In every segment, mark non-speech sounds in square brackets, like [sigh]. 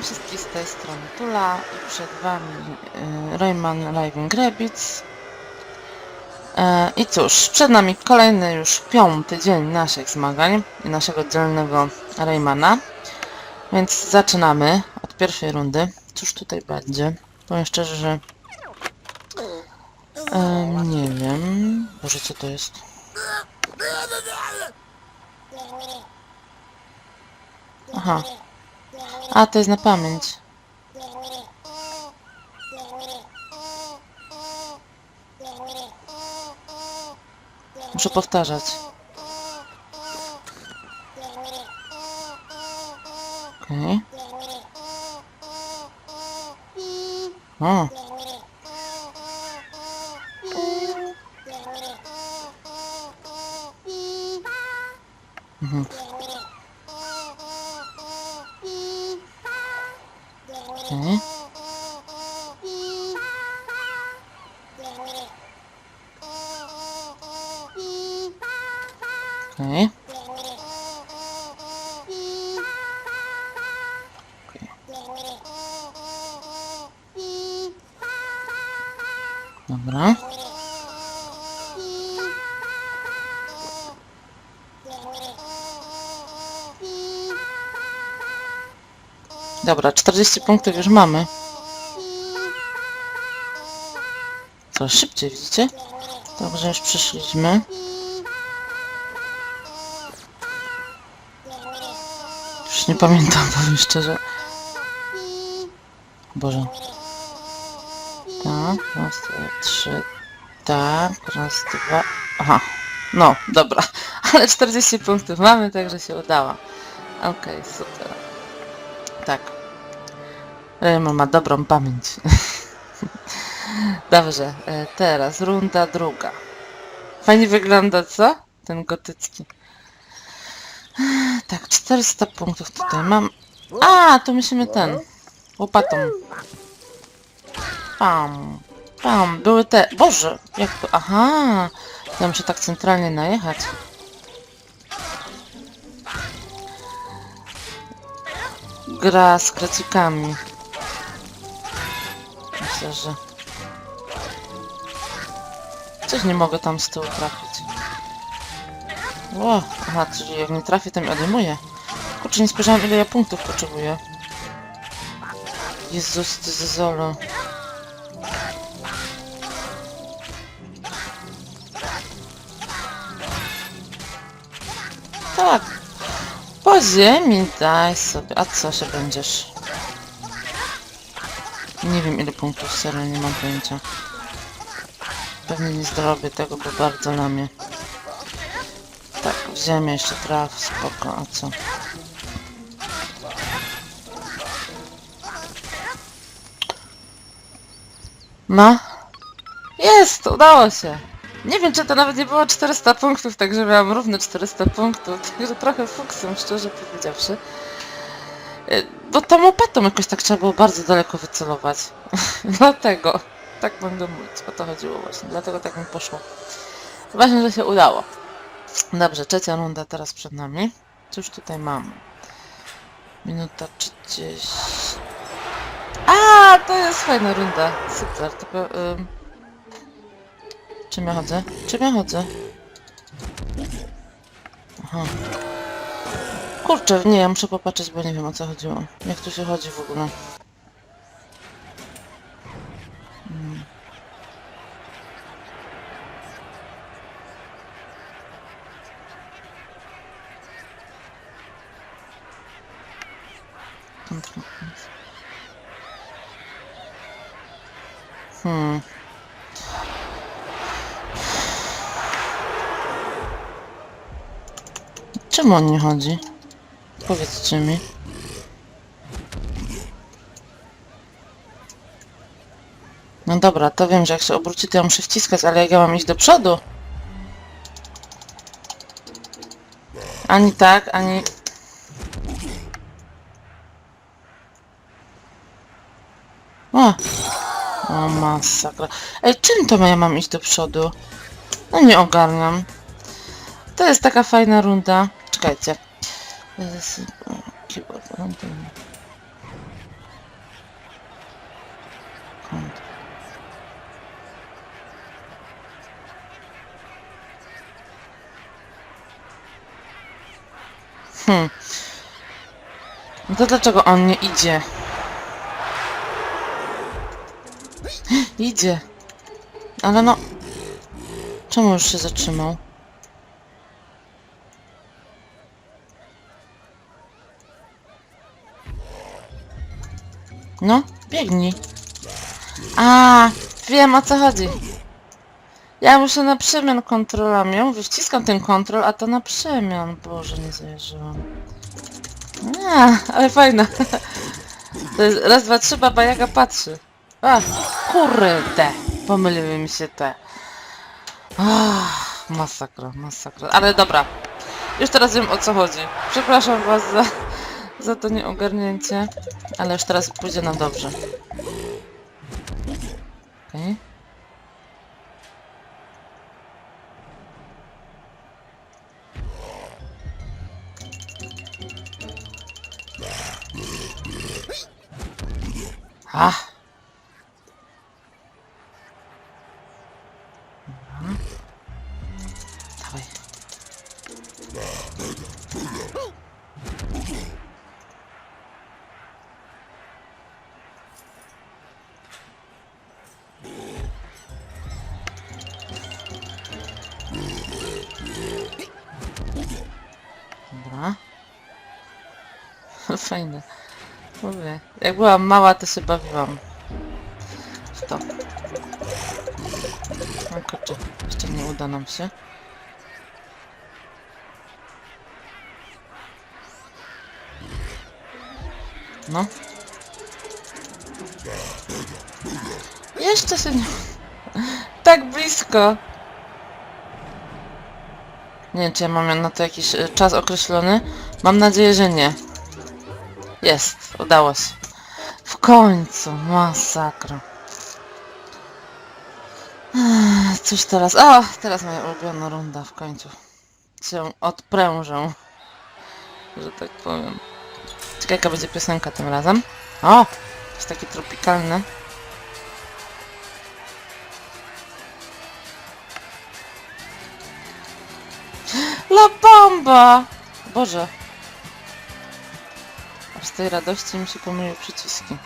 Witam z tej strony Tula i przed Wami y, Rayman Living Rabbids. E, I cóż, przed nami kolejny już piąty dzień naszych zmagań i naszego dzielnego Raymana. Więc zaczynamy od pierwszej rundy. Cóż tutaj będzie? Powiem szczerze, że em, nie wiem. Boże, co to jest? Aha. A, to jest na pamięć. Muszę powtarzać. Okej. O. Mhm. Okej. Okej. Dobra, 40 punktów już mamy. Coraz szybciej, widzicie? Dobrze, już przyszliśmy. Już nie pamiętam, powiem szczerze. Boże. Tak, raz, dwa, trzy. Tak, raz, dwa. Aha. No, dobra. [laughs] Ale 40 punktów mamy, także się udało. Okej, super. Raymond ma dobrą pamięć. [laughs] Dobrze, e, teraz runda druga. Fajnie wygląda, co? Ten gotycki. Tak, 400 punktów tutaj mam. A, to musimy ten. Łopatą. Pam. Pam. Były te... Boże, jak to... Aha. Ja muszę tak centralnie najechać. Gra z krecikami. Myślę, że... Coś nie mogę tam z tyłu trafić. Ło, aha, czyli jak nie trafię, to mi odejmuje. Kurczę, nie spojrzałem ile ja punktów potrzebuję. Jezus, ty zezolo. Tak. Po ziemi daj sobie. A co się będziesz? Nie wiem ile punktów, serio nie mam pojęcia. Pewnie nie zrobię tego, bo bardzo na mnie. Tak, w ziemię jeszcze traf, spoko, a co? No. Jest, udało się. Nie wiem, czy to nawet nie było 400 punktów, także miałam równe 400 punktów, także trochę fuksem, szczerze powiedziawszy. Bo tą łopatą jakoś tak trzeba było bardzo daleko wycelować. [laughs] Dlatego. Tak będę mówić, o to chodziło właśnie. Dlatego tak mi poszło. Ważne, że się udało. Dobrze, trzecia runda teraz przed nami. Cóż tutaj mam? Minuta 30. A, to jest fajna runda. Super, tylko... Ym... Czym ja chodzę? Czym ja chodzę? Aha. Kurczę, nie, ja muszę popatrzeć, bo nie wiem o co chodziło. Jak tu się chodzi w ogóle? Mm. Hmm. Czemu on nie chodzi? Powiedzcie mi. No dobra, to wiem, że jak się obróci, to ja muszę wciskać, ale jak ja mam iść do przodu? Ani tak, ani... O! O, masakra. Ej, czym to ja mam iść do przodu? No nie ogarniam. To jest taka fajna runda. Czekajcie zasypał chyba tamten kąt. Hmm. No to dlaczego on nie idzie? [gasps] idzie. Ale no... Czemu już się zatrzymał? No, biegnij. A, wiem o co chodzi. Ja muszę na przemian kontrolami. Ja mówię, wciskam ten kontrol, a to na przemian. Boże, nie zajarzyłam. A, ale fajna. [laughs] To jest raz, dwa, trzy, baba Jaga patrzy. A, kurde. Pomyliły mi się te. Ach, masakra, masakra. Ale dobra. Już teraz wiem o co chodzi. Przepraszam was za, za to nieogarnięcie. Ale już teraz pójdzie nam dobrze. Okej. A. Fajne. Mówię, jak byłam mała, to się bawiłam. W to. No kurczę, jeszcze nie uda nam się. No. Jeszcze się nie... [laughs] Tak blisko! Nie wiem, czy ja mam na to jakiś e, czas określony. Mam nadzieję, że nie. Jest, udało się. W końcu, masakra. Cóż teraz? O, teraz moja ulubiona runda w końcu. Się odprężę. Że tak powiem. Ciekawe jaka będzie piosenka tym razem. O! Jest taki tropikalny. La bomba! Boże. Tej radości mi się pomyliły przyciski.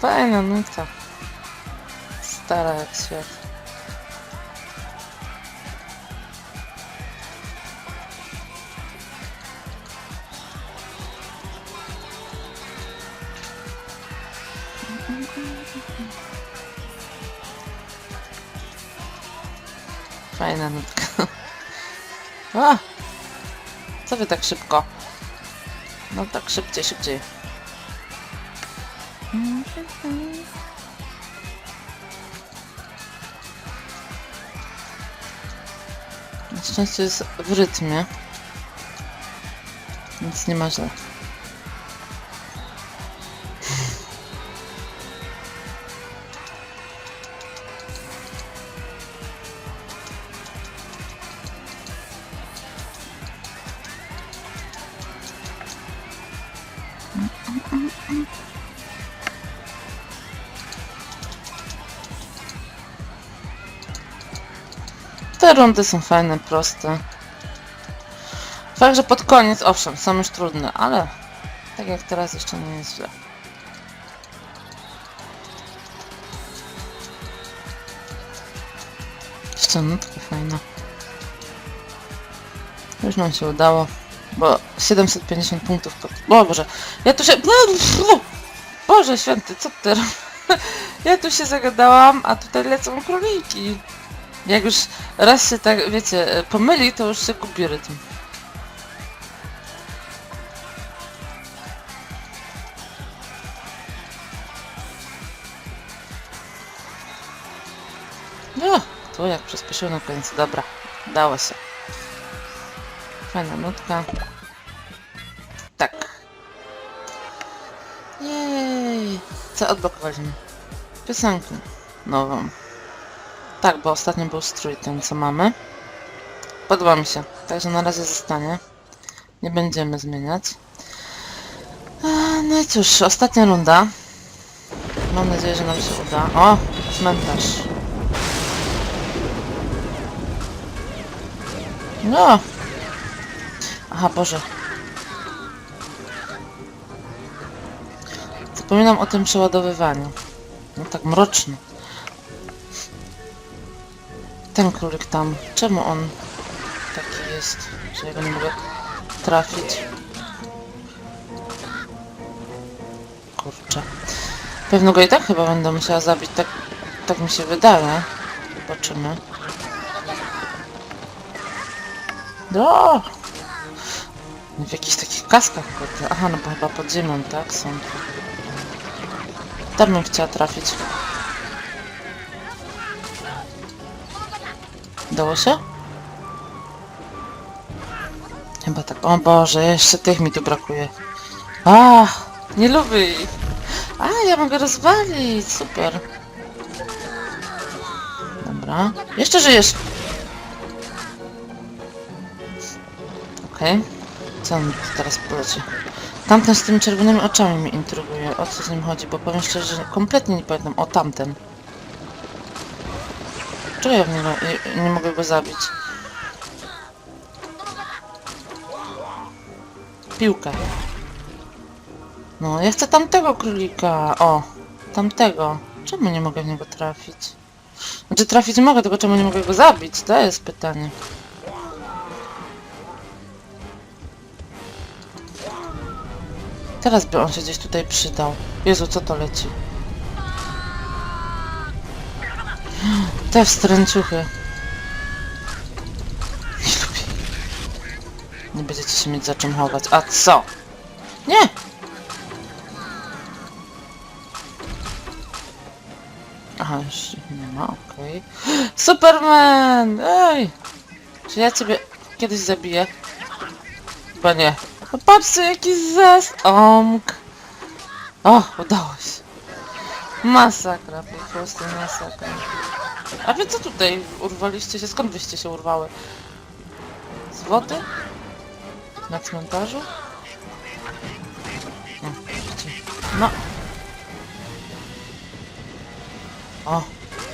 Fajna nuta. Stara jak świat. Fajna nutka. [laughs] A! Co wy tak szybko? No tak szybciej, szybciej. Na szczęście jest w rytmie. Więc nie ma źle. Te rundy są fajne, proste. Fakt, że pod koniec, owszem, są już trudne, ale tak jak teraz jeszcze nie jest źle. Jeszcze nutka fajna. Już nam się udało, bo 750 punktów. O Boże, ja tu się... Boże święty, co ty? [laughs] Ja tu się zagadałam, a tutaj lecą króliki. Jak już raz się tak, wiecie, pomyli, to już się gubi rytm. No, tu jak przyspieszył na końcu, dobra, dało się. Fajna nutka. Tak. Jej. Co odblokowaliśmy? Piosenkę nową. Tak, bo ostatnio był strój ten, co mamy. Podoba mi się, także na razie zostanie. Nie będziemy zmieniać. No i cóż, ostatnia runda. Mam nadzieję, że nam się uda. O, cmentarz. No. Aha, Boże. Wspominam o tym przeładowywaniu. No tak mroczno. Ten królik tam. Czemu on taki jest, że ja go nie mogę trafić? Kurczę. Pewno go i tak chyba będę musiała zabić, tak, tak mi się wydaje. Zobaczymy. Do! W jakichś takich kaskach pod... Aha, no bo chyba pod ziemią, tak? Są. Tam bym chciała trafić. Dało się? Chyba tak. O Boże, jeszcze tych mi tu brakuje. A, nie lubię ich. A, ja mogę rozwalić. Super. Dobra. Jeszcze żyjesz. Okej. Co on teraz poleci? Tamten z tymi czerwonymi oczami mnie intryguje. O co z nim chodzi? Bo powiem szczerze, że kompletnie nie pamiętam. O, tamten. Ja w niego, nie, mogę go zabić? Piłkę. No, ja chcę tamtego królika. O, tamtego. Czemu nie mogę w niego trafić? Znaczy trafić mogę, tylko czemu nie mogę go zabić? To jest pytanie. Teraz by on się gdzieś tutaj przydał. Jezu, co to leci? Te wstręciuchy. Nie lubię. Nie będziecie się mieć za czym chować. A co? Nie! Aha, już nie ma, okej. Superman! Ej! Czy ja ciebie kiedyś zabiję? Chyba nie. No patrzcie, jaki zest! Omk! O, udało się. Masakra, po prostu masakra. A wy co tutaj urwaliście się? Skąd wyście się urwały? Z wody? Na cmentarzu? O, widzicie. No. O,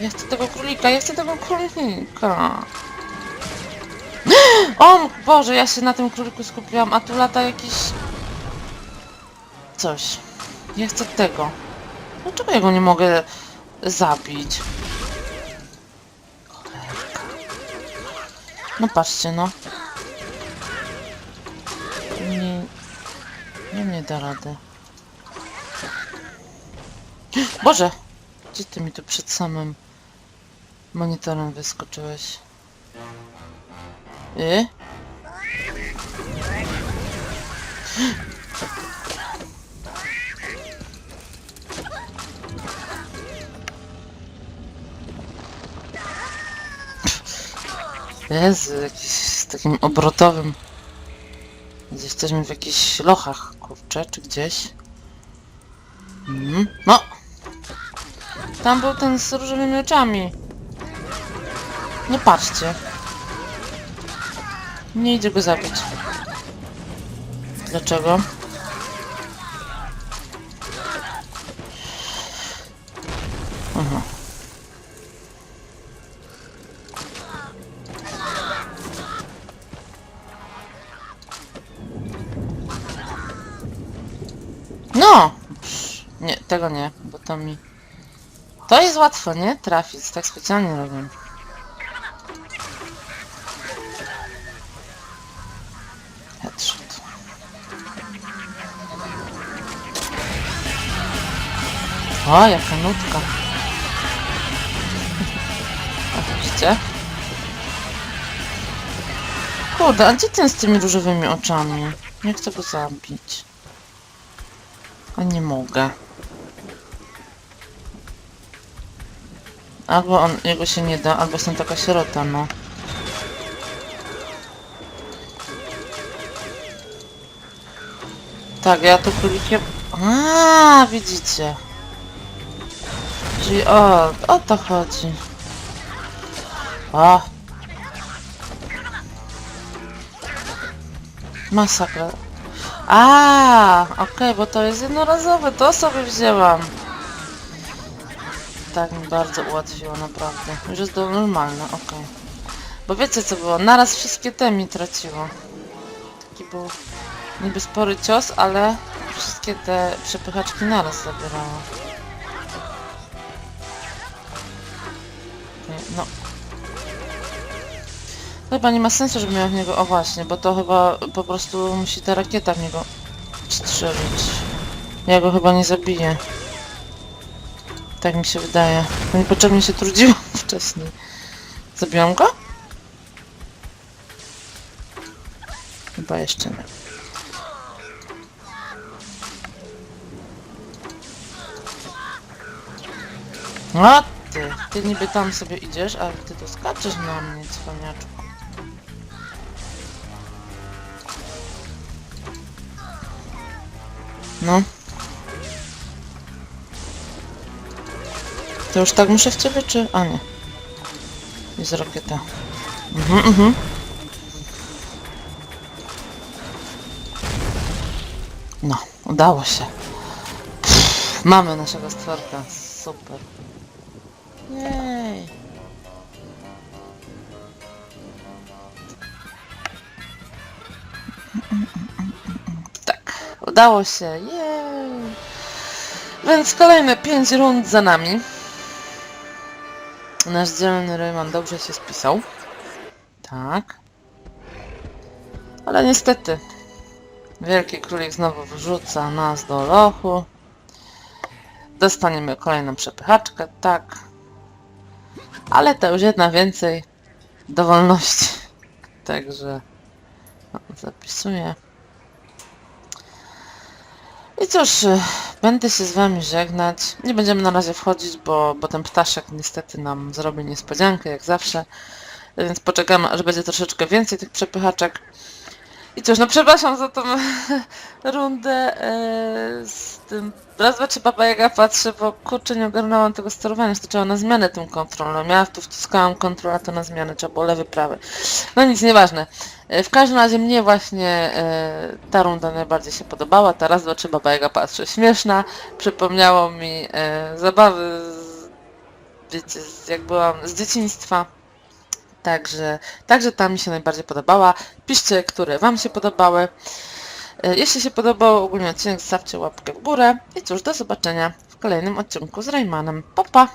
ja chcę tego królika, ja chcę tego królika. [gasps] O Boże, ja się na tym króliku skupiłam, a tu lata jakiś... Coś. Ja chcę tego. Dlaczego ja go nie mogę zabić? No patrzcie, no. Nie... Nie, da rady. Boże! Gdzie ty mi tu przed samym monitorem wyskoczyłeś? Y? Jezu, jakiś z takim obrotowym. Jesteśmy w jakichś lochach, kurczę, czy gdzieś. Mhm. No! Tam był ten z różowymi oczami. Nie patrzcie. Nie idzie go zabić. Dlaczego? No! Psz, Nie, tego nie, bo to mi... To jest łatwo, nie? Trafić, tak specjalnie robię. Headshot. O, jaka nutka. [laughs] Widzicie? Kurde, a gdzie ten z tymi różowymi oczami? Nie chcę go zabić. A nie mogę. Albo on, jego się nie da, albo jestem taka sierota, no. Tak, ja tu królikiem... A, widzicie. Czyli o, o to chodzi. O. Masakra. A, okej, bo to jest jednorazowe, to sobie wzięłam. Tak mi bardzo ułatwiło, naprawdę. Już jest to normalne, okej. Bo wiecie co było? Naraz wszystkie te mi traciło. Taki był niby spory cios, ale wszystkie te przepychaczki naraz zabierała. Chyba nie ma sensu, żeby miał w niego... O właśnie, bo to chyba po prostu musi ta rakieta w niego strzelić. Ja go chyba nie zabiję. Tak mi się wydaje. To niepotrzebnie się trudziłam [laughs] wcześniej. Zabiłam go? Chyba jeszcze nie. A ty, ty niby tam sobie idziesz, ale ty to skaczesz na mnie, cwaniaczku. No. To już tak muszę w ciebie, czy... A nie. Jest rakieta. Mhm, mhm. No, udało się. Pff, mamy naszego stworka. Super. Jej. Udało się. Jej. Więc kolejne 5 rund za nami. Nasz dzielny Rayman dobrze się spisał. Tak. Ale niestety Wielki Królik znowu wrzuca nas do lochu. Dostaniemy kolejną przepychaczkę, tak. Ale to już jedna więcej do wolności. Także no, zapisuję. I cóż, y, będę się z wami żegnać. Nie będziemy na razie wchodzić, bo, bo ten ptaszek niestety nam zrobi niespodziankę, jak zawsze. Więc poczekamy, aż będzie troszeczkę więcej tych przepychaczek. I cóż, no przepraszam za tą [laughs] rundę e, z tym... Raz, dwa, trzy, Baba Jaga patrzę, bo kurczę nie ogarnęłam tego sterowania, stoczyła na zmianę tym kontrolą. Ja tu wciskałam kontrolę, to na zmianę, trzeba było lewy, prawy. No nic, nieważne. E, W każdym razie mnie właśnie e, ta runda najbardziej się podobała, ta raz, dwa, trzy, Baba Jaga patrzy. Śmieszna, przypomniało mi e, zabawy z, wiecie, z, jak byłam z dzieciństwa. Także, także ta mi się najbardziej podobała. Piszcie, które Wam się podobały. E, Jeśli się podobał ogólnie odcinek, zostawcie łapkę w górę. I cóż, do zobaczenia w kolejnym odcinku z Raymanem. Pa, pa!